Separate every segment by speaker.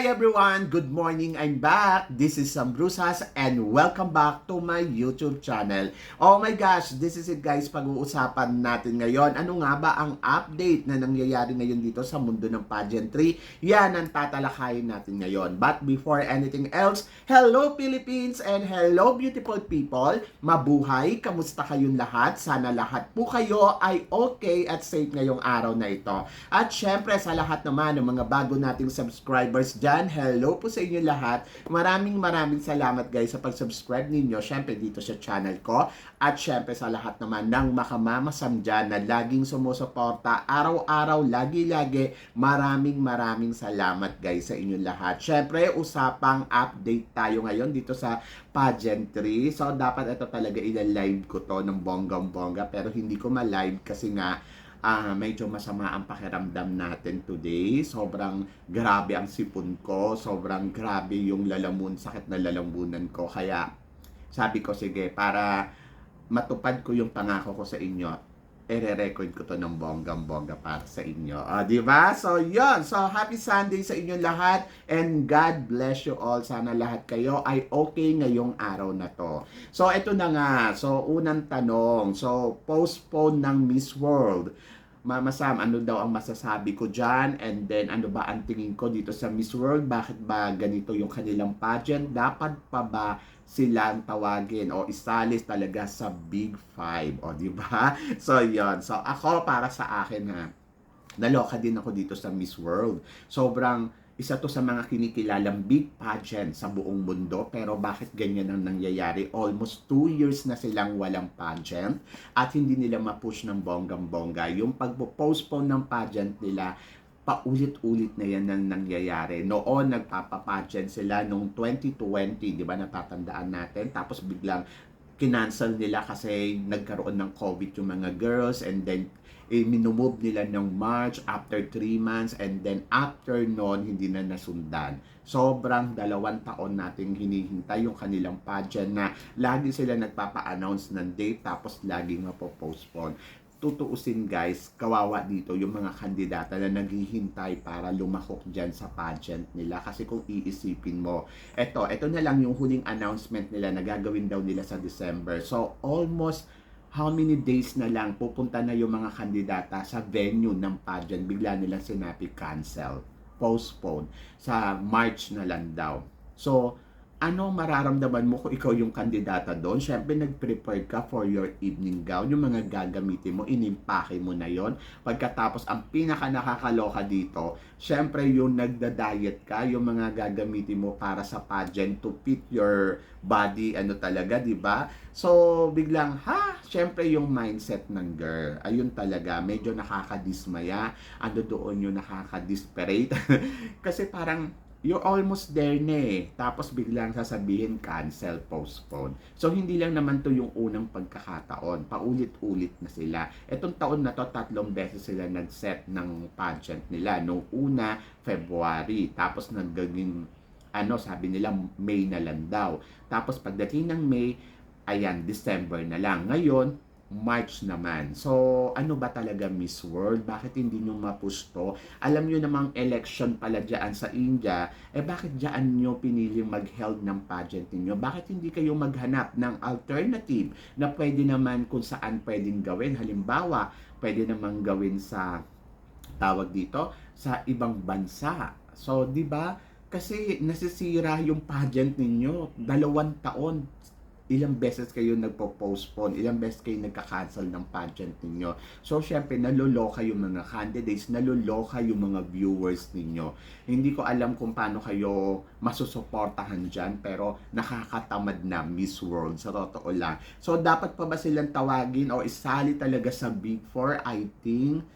Speaker 1: Hi everyone! Good morning! I'm back! This is Sam Brusas and welcome back to my YouTube channel. Oh my gosh! This is it guys, pag-uusapan natin ngayon. Ano nga ba ang update na nangyayari ngayon dito sa mundo ng pageantry? Yan ang tatalakayin natin ngayon. But before anything else, hello Philippines and hello beautiful people! Mabuhay! Kamusta kayong lahat? Sana lahat po kayo ay okay at safe ngayong araw na ito. At syempre sa lahat naman ng mga bago nating subscribers dyan, hello po sa inyo lahat. Maraming maraming salamat guys sa pag-subscribe ninyo. Syempre dito sa channel ko. At syempre sa lahat naman ng makamamasam dyan na laging sumusuporta araw-araw, lagi-lagi. Maraming maraming salamat guys sa inyo lahat. Syempre usapang update tayo ngayon dito sa pageantry. So dapat ito talaga ila-live ko to ng bonggang-bongga pero hindi ko ma-live kasi nga ah medyo masama ang pakiramdam natin today. Sobrang grabe ang sipon ko. Sobrang grabe yung lalamun, sakit na lalamunan ko. Kaya sabi ko, sige, para matupad ko yung pangako ko sa inyo, ere-record ko to ng bonggang-bongga para sa inyo. Ah, di ba? So, yon So, happy Sunday sa inyo lahat and God bless you all. Sana lahat kayo ay okay ngayong araw na to. So, ito na nga. So, unang tanong. So, postpone ng Miss World. Mama Sam, ano daw ang masasabi ko dyan? And then, ano ba ang tingin ko dito sa Miss World? Bakit ba ganito yung kanilang pageant? Dapat pa ba silang tawagin o isalis talaga sa Big Five? O, di ba? So, yon So, ako, para sa akin ha, naloka din ako dito sa Miss World. Sobrang isa to sa mga kinikilalang big pageant sa buong mundo. Pero bakit ganyan ang nangyayari? Almost two years na silang walang pageant at hindi nila ma-push ng bonggang-bongga. Yung pagpo-postpone ng pageant nila, paulit-ulit na yan ang nangyayari. Noon, nagpapa-pageant sila noong 2020, di ba natatandaan natin? Tapos biglang kinancel nila kasi nagkaroon ng COVID yung mga girls and then eh, minumove nila ng March after 3 months and then after noon hindi na nasundan. Sobrang dalawang taon nating hinihintay yung kanilang pageant na lagi sila nagpapa-announce ng date tapos lagi nga po postpone tutuusin guys, kawawa dito yung mga kandidata na naghihintay para lumahok dyan sa pageant nila. Kasi kung iisipin mo, eto, eto na lang yung huling announcement nila na gagawin daw nila sa December. So, almost how many days na lang pupunta na yung mga kandidata sa venue ng pageant, bigla nila sinabi cancel, postpone, sa March na lang daw. So, ano mararamdaman mo kung ikaw yung kandidata doon? Siyempre, nag-prepare ka for your evening gown. Yung mga gagamitin mo, inimpake mo na yon. Pagkatapos, ang pinaka nakakaloka dito, siyempre, yung nagda-diet ka, yung mga gagamitin mo para sa pageant to fit your body, ano talaga, di ba? So, biglang, ha? Siyempre, yung mindset ng girl, ayun talaga, medyo nakakadismaya. Ano doon yung nakakadisperate? Kasi parang, you're almost there na eh. Tapos biglang sasabihin cancel, postpone. So hindi lang naman to yung unang pagkakataon. Paulit-ulit na sila. Etong taon na to, tatlong beses sila nag-set ng pageant nila. Noong una, February. Tapos nagaging, ano, sabi nila, May na lang daw. Tapos pagdating ng May, ayan, December na lang. Ngayon, March naman. So, ano ba talaga Miss World? Bakit hindi nyo mapush to? Alam nyo namang election pala dyan sa India, eh bakit dyan nyo piniling mag-held ng pageant ninyo? Bakit hindi kayo maghanap ng alternative na pwede naman kung saan pwedeng gawin? Halimbawa, pwede naman gawin sa tawag dito sa ibang bansa. So, 'di ba? Kasi nasisira yung pageant ninyo. Dalawang taon ilang beses kayo nagpo-postpone, ilang beses kayo nagka-cancel ng pageant ninyo. So, syempre, naluloka yung mga candidates, naluloka yung mga viewers ninyo. Hindi ko alam kung paano kayo masusuportahan dyan, pero nakakatamad na Miss World, sa totoo lang. So, dapat pa ba silang tawagin o isali talaga sa Big Four? I think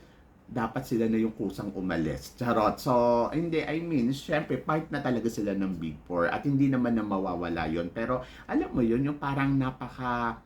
Speaker 1: dapat sila na yung kusang umalis. Charot. So, hindi, I mean, syempre, part na talaga sila ng Big Four at hindi naman na mawawala yon Pero, alam mo yun, yung parang napaka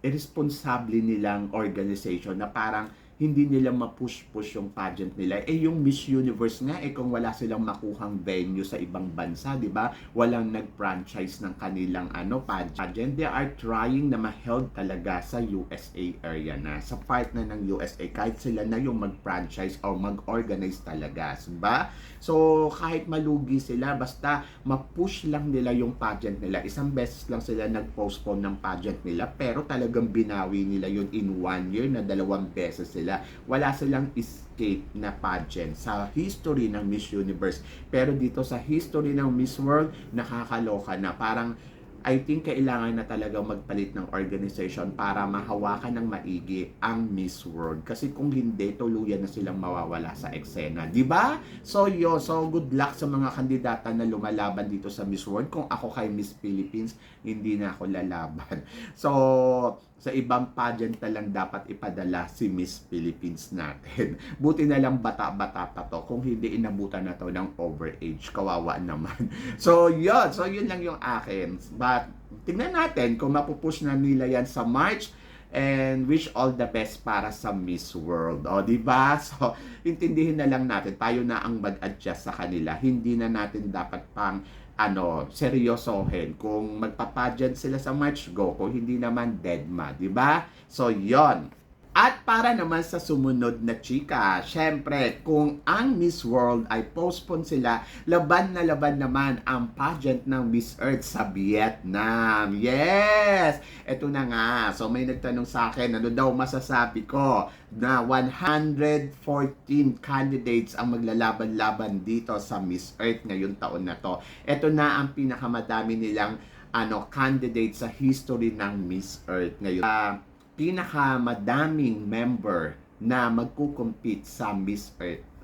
Speaker 1: irresponsible nilang organization na parang hindi nila ma-push-push yung pageant nila. Eh yung Miss Universe nga, eh kung wala silang makuhang venue sa ibang bansa, di ba? Walang nag-franchise ng kanilang ano pageant. They are trying na ma-held talaga sa USA area na. Sa part na ng USA, kahit sila na yung mag-franchise or mag-organize talaga. di ba? So, kahit malugi sila, basta ma-push lang nila yung pageant nila. Isang beses lang sila nag-postpone ng pageant nila, pero talagang binawi nila yun in one year na dalawang beses sila. Wala silang escape na pageant sa history ng Miss Universe. Pero dito sa history ng Miss World, nakakaloka na. Parang I think kailangan na talaga magpalit ng organization para mahawakan ng maigi ang Miss World. Kasi kung hindi, tuluyan na silang mawawala sa eksena. Ba? So, yo, so good luck sa mga kandidata na lumalaban dito sa Miss World. Kung ako kay Miss Philippines, hindi na ako lalaban. So, sa ibang pageant na lang dapat ipadala si Miss Philippines natin. Buti na lang bata-bata pa to. Kung hindi inabutan na to ng overage, kawawa naman. So, yun. So, yun lang yung akin. But, tingnan natin kung mapupush na nila yan sa March and wish all the best para sa Miss World. O, di ba? So, intindihin na lang natin. Tayo na ang mag-adjust sa kanila. Hindi na natin dapat pang ano, seryosohin. Kung magpapageant sila sa March, go. Kung hindi naman, dead ma. Di ba? So, yon at para naman sa sumunod na chika, syempre, kung ang Miss World ay postpone sila, laban na laban naman ang pageant ng Miss Earth sa Vietnam. Yes! Ito na nga. So may nagtanong sa akin, ano daw masasabi ko na 114 candidates ang maglalaban-laban dito sa Miss Earth ngayong taon na to. Ito na ang pinakamadami nilang ano candidates sa history ng Miss Earth ngayon. Uh, pinakamadaming member na magkukompete sa Miss Earth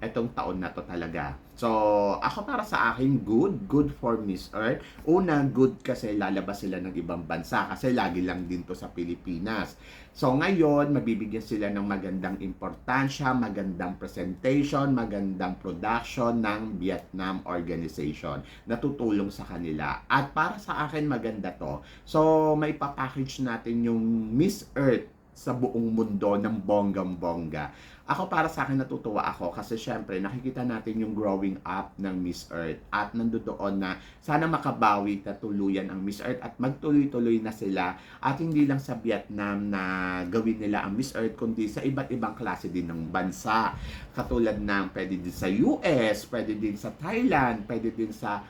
Speaker 1: etong taon na to talaga. So, ako para sa akin, good. Good for Miss Earth. Una, good kasi lalabas sila ng ibang bansa kasi lagi lang din to sa Pilipinas. So, ngayon, mabibigyan sila ng magandang importansya, magandang presentation, magandang production ng Vietnam organization na tutulong sa kanila. At para sa akin, maganda to. So, may papackage natin yung Miss Earth sa buong mundo ng bonggang-bongga. Ako para sa akin natutuwa ako kasi syempre nakikita natin yung growing up ng Miss Earth at nandoon na sana makabawi na tuluyan ang Miss Earth at magtuloy-tuloy na sila at hindi lang sa Vietnam na gawin nila ang Miss Earth kundi sa iba't ibang klase din ng bansa. Katulad ng pwede din sa US, pwede din sa Thailand, pwede din sa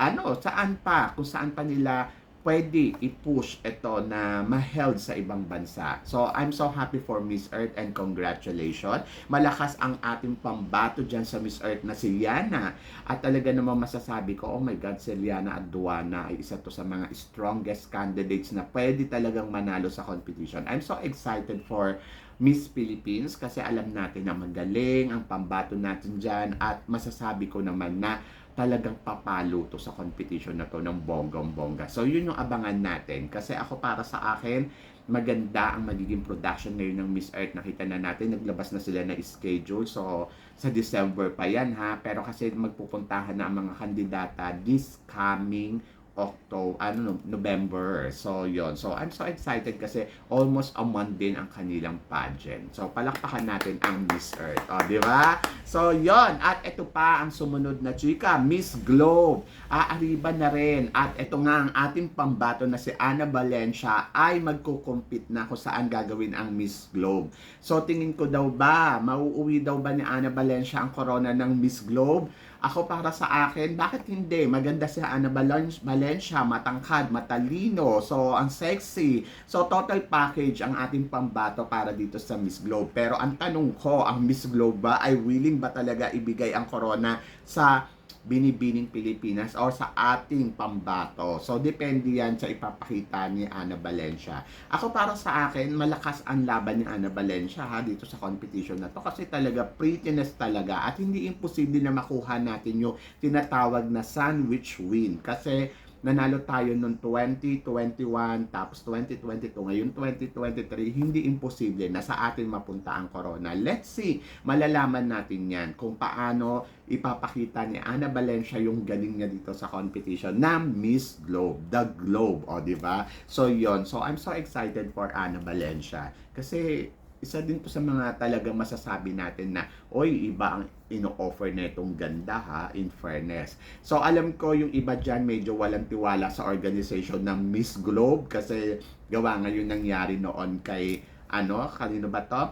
Speaker 1: ano, saan pa, kung saan pa nila pwede i-push ito na ma-held sa ibang bansa. So, I'm so happy for Miss Earth and congratulations. Malakas ang ating pambato dyan sa Miss Earth na si Liana. At talaga namang masasabi ko, oh my God, si Liana Aduana ay isa to sa mga strongest candidates na pwede talagang manalo sa competition. I'm so excited for Miss Philippines kasi alam natin na magaling ang pambato natin dyan at masasabi ko naman na talagang papalo to sa competition na to ng bonggong-bongga. So, yun yung abangan natin. Kasi ako para sa akin, maganda ang magiging production ngayon ng Miss Earth. Nakita na natin, naglabas na sila na schedule. So, sa December pa yan ha. Pero kasi magpupuntahan na ang mga kandidata this coming October, ano, November. So, yon So, I'm so excited kasi almost a month din ang kanilang pageant. So, palakpakan natin ang Miss Earth. O, di ba? So, yon At ito pa ang sumunod na chika, Miss Globe. Aariba na rin. At ito nga ang ating pambato na si Ana Valencia ay magkukumpit na kung saan gagawin ang Miss Globe. So, tingin ko daw ba, mauuwi daw ba ni Ana Valencia ang corona ng Miss Globe? Ako para sa akin, bakit hindi? Maganda si Ana Valencia, matangkad, matalino, so ang sexy. So total package ang ating pambato para dito sa Miss Globe. Pero ang tanong ko, ang Miss Globe ba ay willing ba talaga ibigay ang corona sa binibining Pilipinas or sa ating pambato. So, depende yan sa ipapakita ni Ana Valencia. Ako para sa akin, malakas ang laban ni Ana Valencia ha, dito sa competition na to kasi talaga prettiness talaga at hindi imposible na makuha natin yung tinatawag na sandwich win kasi nanalo tayo noong 2021, tapos 2022, ngayon 2023, hindi imposible na sa atin mapunta ang corona. Let's see, malalaman natin yan kung paano ipapakita ni Ana Valencia yung galing niya dito sa competition na Miss Globe, The Globe, o di ba? So yon So I'm so excited for Ana Valencia kasi isa din po sa mga talagang masasabi natin na, oy, iba ang ino-offer na itong ganda ha, in fairness. So, alam ko yung iba dyan medyo walang tiwala sa organization ng Miss Globe kasi gawa ngayon nangyari noon kay, ano, kanino ba to?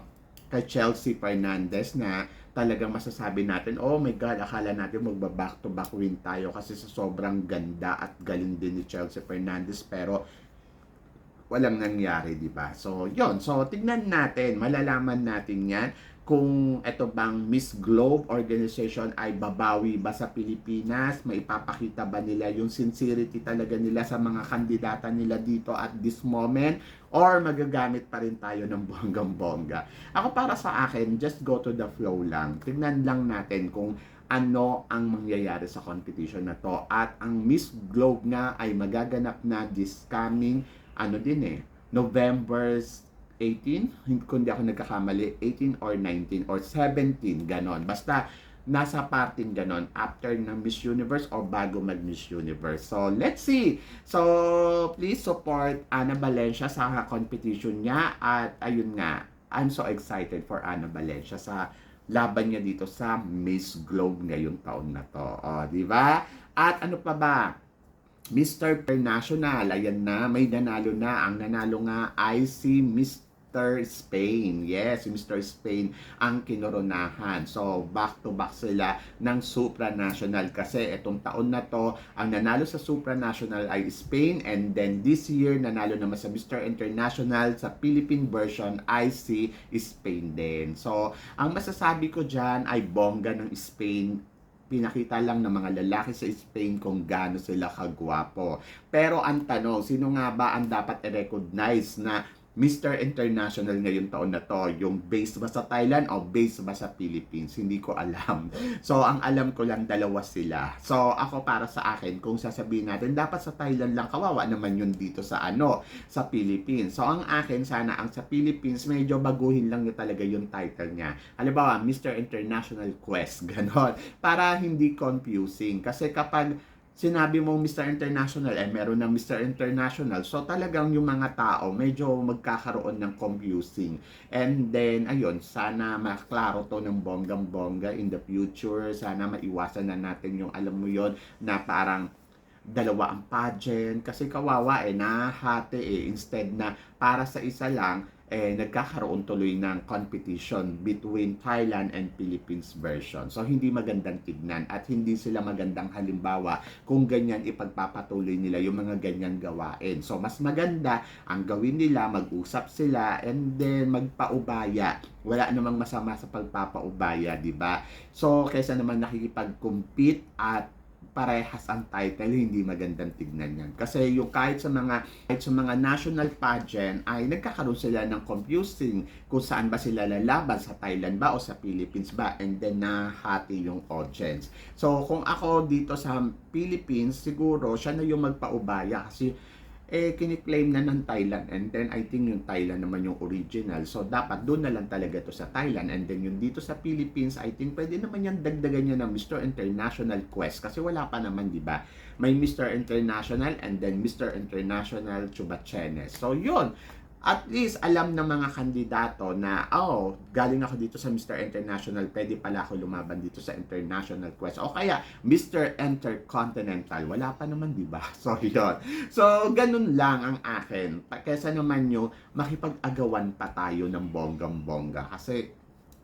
Speaker 1: Kay Chelsea Fernandez na talagang masasabi natin, oh my God, akala natin magba-back to back win tayo kasi sa sobrang ganda at galing din ni Chelsea Fernandez pero walang nangyari, di ba? So, yon So, tignan natin, malalaman natin yan kung ito bang Miss Globe organization ay babawi ba sa Pilipinas, maipapakita ba nila yung sincerity talaga nila sa mga kandidata nila dito at this moment, or magagamit pa rin tayo ng bonggang-bongga. Ako para sa akin, just go to the flow lang. Tignan lang natin kung ano ang mangyayari sa competition na to. At ang Miss Globe nga ay magaganap na this coming, ano din eh, November 18, hindi kundi ako nagkakamali, 18 or 19 or 17, ganon. Basta nasa parting ganon after ng Miss Universe or bago mag Miss Universe. So, let's see. So, please support Ana Valencia sa competition niya at ayun nga, I'm so excited for Ana Valencia sa laban niya dito sa Miss Globe ngayong taon na to. O, di ba? At ano pa ba? Mr. International, ayan na, may nanalo na. Ang nanalo nga ay si Mr. Spain. Yes, si Mr. Spain ang kinoronahan. So, back-to-back sila ng supranational kasi itong taon na to, ang nanalo sa supranational ay Spain and then this year, nanalo naman sa Mr. International sa Philippine version ay si Spain din. So, ang masasabi ko dyan ay bongga ng Spain pinakita lang ng mga lalaki sa Spain kung gaano sila kagwapo. Pero ang tanong, sino nga ba ang dapat i-recognize na Mr. International ngayong taon na to, yung based ba sa Thailand o based ba sa Philippines? Hindi ko alam. So, ang alam ko lang dalawa sila. So, ako para sa akin, kung sasabihin natin, dapat sa Thailand lang, kawawa naman yun dito sa ano, sa Philippines. So, ang akin, sana ang sa Philippines, medyo baguhin lang niya talaga yung title niya. Halimbawa, Mr. International Quest, ganon. Para hindi confusing. Kasi kapag sinabi mo Mr. International, eh meron ng Mr. International. So talagang yung mga tao medyo magkakaroon ng confusing. And then, ayun, sana maklaro to ng bonggang-bongga in the future. Sana maiwasan na natin yung alam mo yon na parang dalawa ang pageant kasi kawawa eh nahati eh instead na para sa isa lang eh, nagkakaroon tuloy ng competition between Thailand and Philippines version. So, hindi magandang tignan at hindi sila magandang halimbawa kung ganyan ipagpapatuloy nila yung mga ganyan gawain. So, mas maganda ang gawin nila, mag-usap sila, and then magpaubaya. Wala namang masama sa pagpapaubaya, di ba? So, kaysa naman nakikipag-compete at parehas ang title, hindi magandang tignan yan. Kasi yung kahit sa mga kahit sa mga national pageant ay nagkakaroon sila ng confusing kung saan ba sila lalaban sa Thailand ba o sa Philippines ba and then nahati yung audience. So kung ako dito sa Philippines, siguro siya na yung magpaubaya kasi eh kiniklaim na ng Thailand and then I think yung Thailand naman yung original so dapat doon na lang talaga to sa Thailand and then yung dito sa Philippines I think pwede naman yan dagdagan niya ng Mr. International Quest kasi wala pa naman di ba may Mr. International and then Mr. International Chubachenes so yun at least alam ng mga kandidato na, oh, galing ako dito sa Mr. International, pwede pala ako lumaban dito sa International Quest. O kaya, Mr. Intercontinental, wala pa naman, di ba? So, yun. So, ganun lang ang akin. Kesa naman nyo, makipag-agawan pa tayo ng bonggang-bongga. Kasi,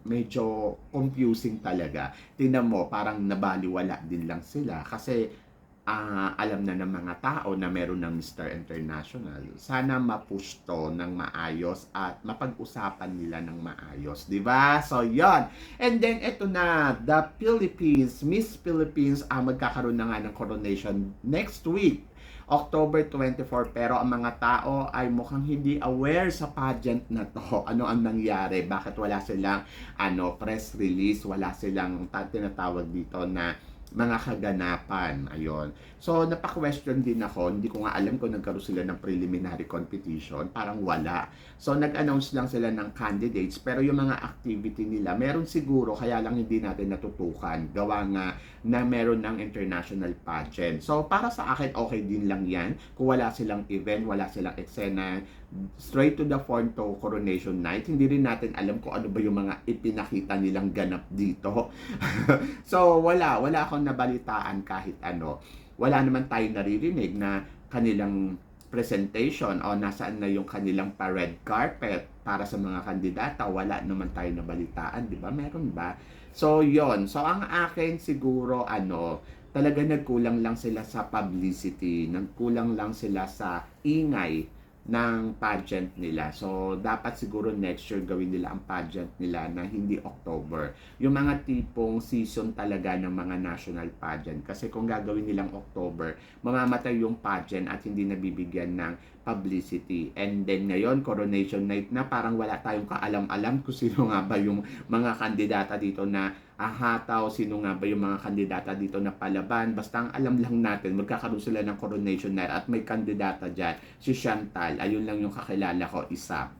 Speaker 1: medyo confusing talaga. Tingnan mo, parang nabaliwala din lang sila. Kasi, ah, alam na ng mga tao na meron ng Mr. International. Sana ma-push to ng maayos at mapag-usapan nila ng maayos, 'di ba? So, 'yon. And then ito na, the Philippines, Miss Philippines, ah, magkakaroon na nga ng coronation next week. October 24 pero ang mga tao ay mukhang hindi aware sa pageant na to. Ano ang nangyari? Bakit wala silang ano press release, wala silang ta- tinatawag dito na mga kaganapan. Ayon. So, napaka-question din ako. Hindi ko nga alam kung nagkaroon sila ng preliminary competition. Parang wala. So, nag-announce lang sila ng candidates. Pero yung mga activity nila, meron siguro, kaya lang hindi natin natutukan. Gawa nga na meron ng international pageant. So, para sa akin, okay din lang yan. Kung wala silang event, wala silang eksena, straight to the point to coronation night. Hindi rin natin alam kung ano ba yung mga ipinakita nilang ganap dito. so, wala. Wala akong nabalitaan kahit ano. Wala naman tayo naririnig na kanilang presentation o nasaan na yung kanilang pa red carpet para sa mga kandidata. Wala naman tayo nabalitaan, di ba? Meron ba? So, yon So, ang akin siguro, ano, talaga nagkulang lang sila sa publicity, nagkulang lang sila sa ingay ng pageant nila. So, dapat siguro next year gawin nila ang pageant nila na hindi October. Yung mga tipong season talaga ng mga national pageant. Kasi kung gagawin nilang October, mamamatay yung pageant at hindi nabibigyan ng publicity. And then ngayon, coronation night na parang wala tayong kaalam-alam kung sino nga ba yung mga kandidata dito na ahataw, sino nga ba yung mga kandidata dito na palaban. Basta ang alam lang natin, magkakaroon sila ng coronation night at may kandidata dyan, si Chantal. Ayun lang yung kakilala ko, isa.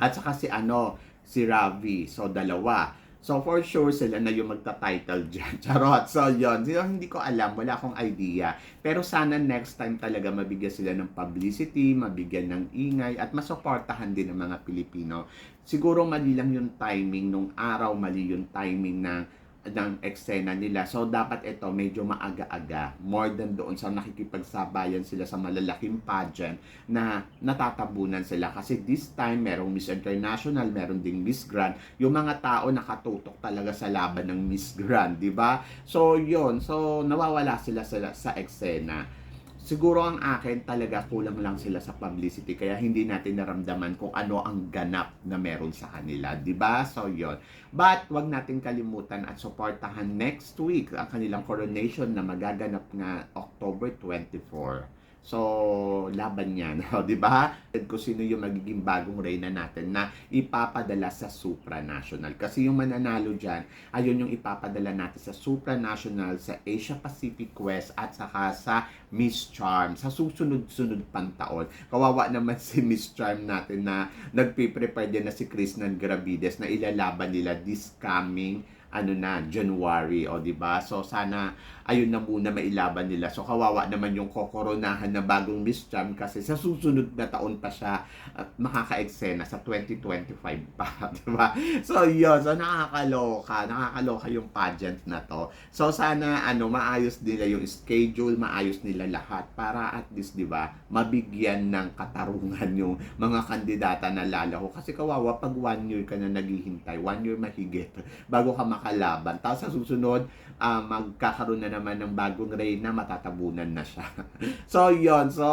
Speaker 1: At saka si ano, si Ravi. So, dalawa. So, for sure, sila na yung magta-title dyan. Charot. So, yun. So, hindi ko alam. Wala akong idea. Pero sana next time talaga mabigyan sila ng publicity, mabigyan ng ingay, at masuportahan din ng mga Pilipino. Siguro mali lang yung timing nung araw, mali yung timing ng ng eksena nila. So, dapat ito medyo maaga-aga. More than doon sa nakikipagsabayan sila sa malalaking pageant na natatabunan sila. Kasi this time, merong Miss International, meron ding Miss Grand. Yung mga tao nakatutok talaga sa laban ng Miss Grand, di ba? So, yon So, nawawala sila sa, sa eksena siguro ang akin talaga kulang lang sila sa publicity kaya hindi natin naramdaman kung ano ang ganap na meron sa kanila, 'di ba? So 'yon. But wag natin kalimutan at suportahan next week ang kanilang coronation na magaganap nga October 24. So, laban yan. O, di ba? Kung sino yung magiging bagong reyna natin na ipapadala sa supranational. Kasi yung mananalo dyan, ayun yung ipapadala natin sa supranational, sa Asia Pacific West, at saka sa Miss Charm. Sa susunod-sunod pang taon. Kawawa naman si Miss Charm natin na nagpiprepare din na si Chris ng Gravides na ilalaban nila this coming ano na, January, o di ba? So sana ayun na muna mailaban nila. So kawawa naman yung kokoronahan na bagong Miss Cham kasi sa susunod na taon pa siya at makaka-eksena sa 2025 pa, di ba? So yun, so nakakaloka, nakakaloka yung pageant na to. So sana ano, maayos nila yung schedule, maayos nila lahat para at least, di ba, mabigyan ng katarungan yung mga kandidata na lalaho. Kasi kawawa pag one year ka na naghihintay, one year mahigit, bago ka makalaban. Tapos sa susunod, uh, magkakaroon na naman ng bagong reyna, matatabunan na siya. so, yon So,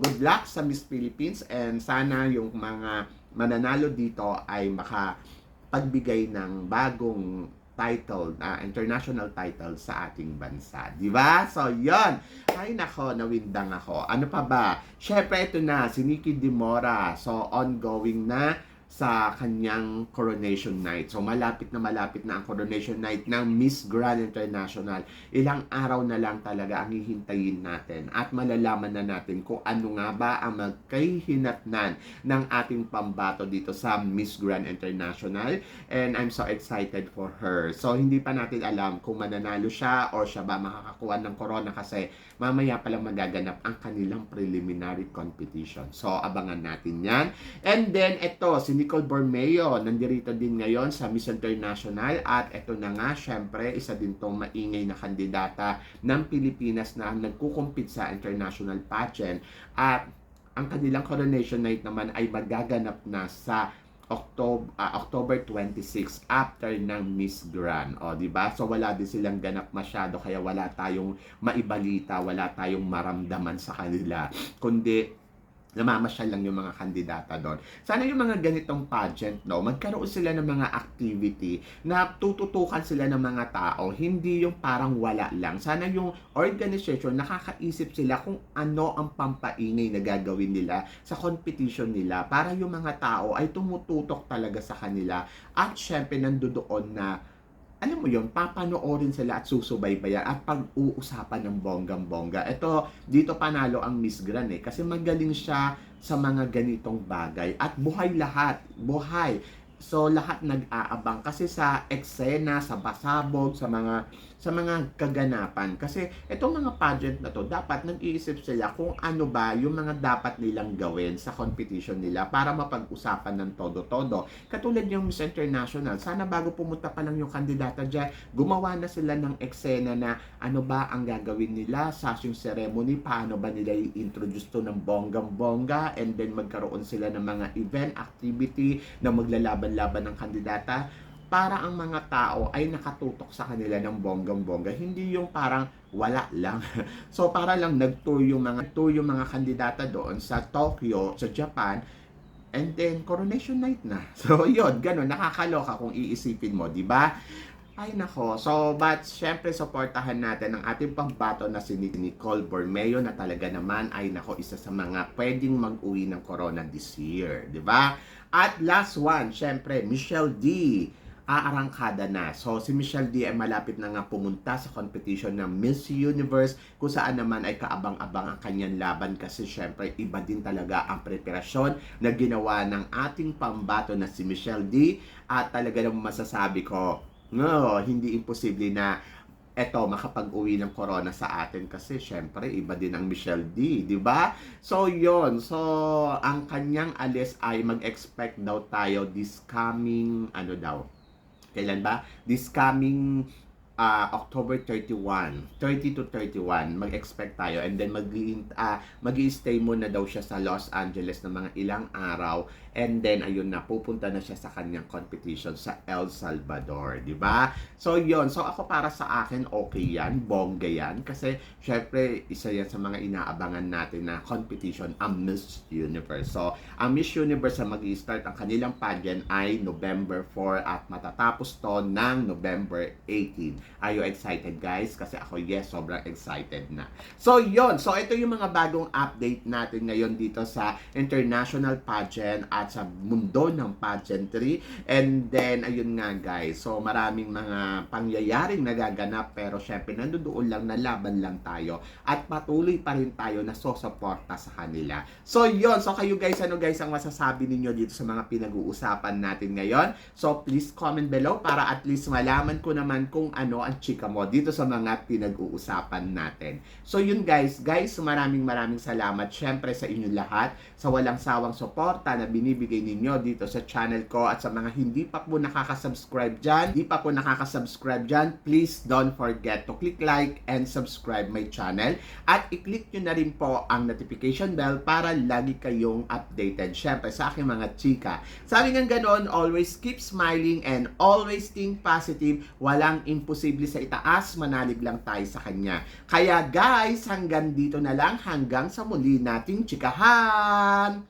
Speaker 1: good luck sa Miss Philippines and sana yung mga mananalo dito ay makapagbigay ng bagong title, uh, international title sa ating bansa. Di ba? So, yon Ay, nako, nawindang ako. Ano pa ba? Syempre, ito na, si Nikki Dimora. So, ongoing na sa kanyang coronation night. So malapit na malapit na ang coronation night ng Miss Grand International. Ilang araw na lang talaga ang hihintayin natin at malalaman na natin kung ano nga ba ang magkahihinatnan ng ating pambato dito sa Miss Grand International and I'm so excited for her. So hindi pa natin alam kung mananalo siya or siya ba makakakuha ng corona kasi mamaya pa lang magaganap ang kanilang preliminary competition. So abangan natin yan. And then ito, si Nicole Bormeo, nandirito din ngayon sa Miss International at ito na nga, syempre, isa din tong maingay na kandidata ng Pilipinas na nagkukumpit sa international pageant at ang kanilang coronation night naman ay magaganap na sa October, uh, October 26 after ng Miss Grand. O, di ba? So wala din silang ganap masyado kaya wala tayong maibalita, wala tayong maramdaman sa kanila. Kundi namamasyal lang yung mga kandidata doon. Sana yung mga ganitong pageant, no, magkaroon sila ng mga activity na tututukan sila ng mga tao, hindi yung parang wala lang. Sana yung organization, nakakaisip sila kung ano ang pampaingay na gagawin nila sa competition nila para yung mga tao ay tumututok talaga sa kanila at syempre nandoon na alam mo yon papanoorin sila at susubaybayan at pag-uusapan ng bonggang-bongga. Ito, dito panalo ang Miss Gran eh, kasi magaling siya sa mga ganitong bagay at buhay lahat, buhay. So lahat nag-aabang kasi sa eksena, sa pasabog, sa mga sa mga kaganapan. Kasi itong mga pageant na to, dapat nag-iisip sila kung ano ba yung mga dapat nilang gawin sa competition nila para mapag-usapan ng todo-todo. Katulad yung Miss International, sana bago pumunta pa lang yung kandidata dyan, gumawa na sila ng eksena na ano ba ang gagawin nila sa yung ceremony, paano ba nila i-introduce to ng bonggang-bongga, and then magkaroon sila ng mga event, activity na maglalaban-laban ng kandidata para ang mga tao ay nakatutok sa kanila ng bonggang-bongga. Hindi yung parang wala lang. so para lang nag-tour yung mga tour yung mga kandidata doon sa Tokyo, sa Japan, and then coronation night na. So yun, ganun, nakakaloka kung iisipin mo, di ba? Ay nako. So, but syempre supportahan natin ang ating pambato na si Nicole Bormeo na talaga naman ay nako isa sa mga pwedeng mag-uwi ng corona this year, di ba? At last one, syempre, Michelle D aarangkada na. So, si Michelle D ay malapit na nga pumunta sa competition ng Miss Universe kung saan naman ay kaabang-abang ang kanyang laban kasi syempre iba din talaga ang preparasyon na ginawa ng ating pambato na si Michelle D at talaga naman masasabi ko, no, hindi imposible na eto makapag-uwi ng corona sa atin kasi syempre iba din ang Michelle D, di ba? So yon so ang kanyang alis ay mag-expect daw tayo this coming ano daw kailan ba? This coming uh, October 31, 30 to 31, mag-expect tayo. And then mag uh, mag-stay muna daw siya sa Los Angeles ng mga ilang araw and then ayun na pupunta na siya sa kanyang competition sa El Salvador, di ba? So yon so ako para sa akin okay yan, bongga yan kasi syempre isa yan sa mga inaabangan natin na competition ang Miss Universe. So ang Miss Universe na mag-start ang kanilang pageant ay November 4 at matatapos to ng November 18. Are you excited guys? Kasi ako yes, sobrang excited na. So yon so ito yung mga bagong update natin ngayon dito sa international pageant at sa mundo ng pageantry. And then, ayun nga guys, so maraming mga pangyayaring nagaganap pero syempre nandoon lang na laban lang tayo at patuloy pa rin tayo na sosuporta sa kanila. So yon so kayo guys, ano guys ang masasabi ninyo dito sa mga pinag-uusapan natin ngayon? So please comment below para at least malaman ko naman kung ano ang chika mo dito sa mga pinag-uusapan natin. So yun guys, guys, maraming maraming salamat syempre sa inyo lahat sa walang sawang suporta na binibigay ninyo dito sa channel ko at sa mga hindi pa po nakaka-subscribe dyan, hindi pa po nakaka-subscribe dyan, please don't forget to click like and subscribe my channel at i-click nyo na rin po ang notification bell para lagi kayong updated syempre sa aking mga chika. Sabi nga ganon, always keep smiling and always think positive. Walang imposible sa itaas, manalig lang tayo sa kanya. Kaya guys, hanggang dito na lang, hanggang sa muli nating chikahan!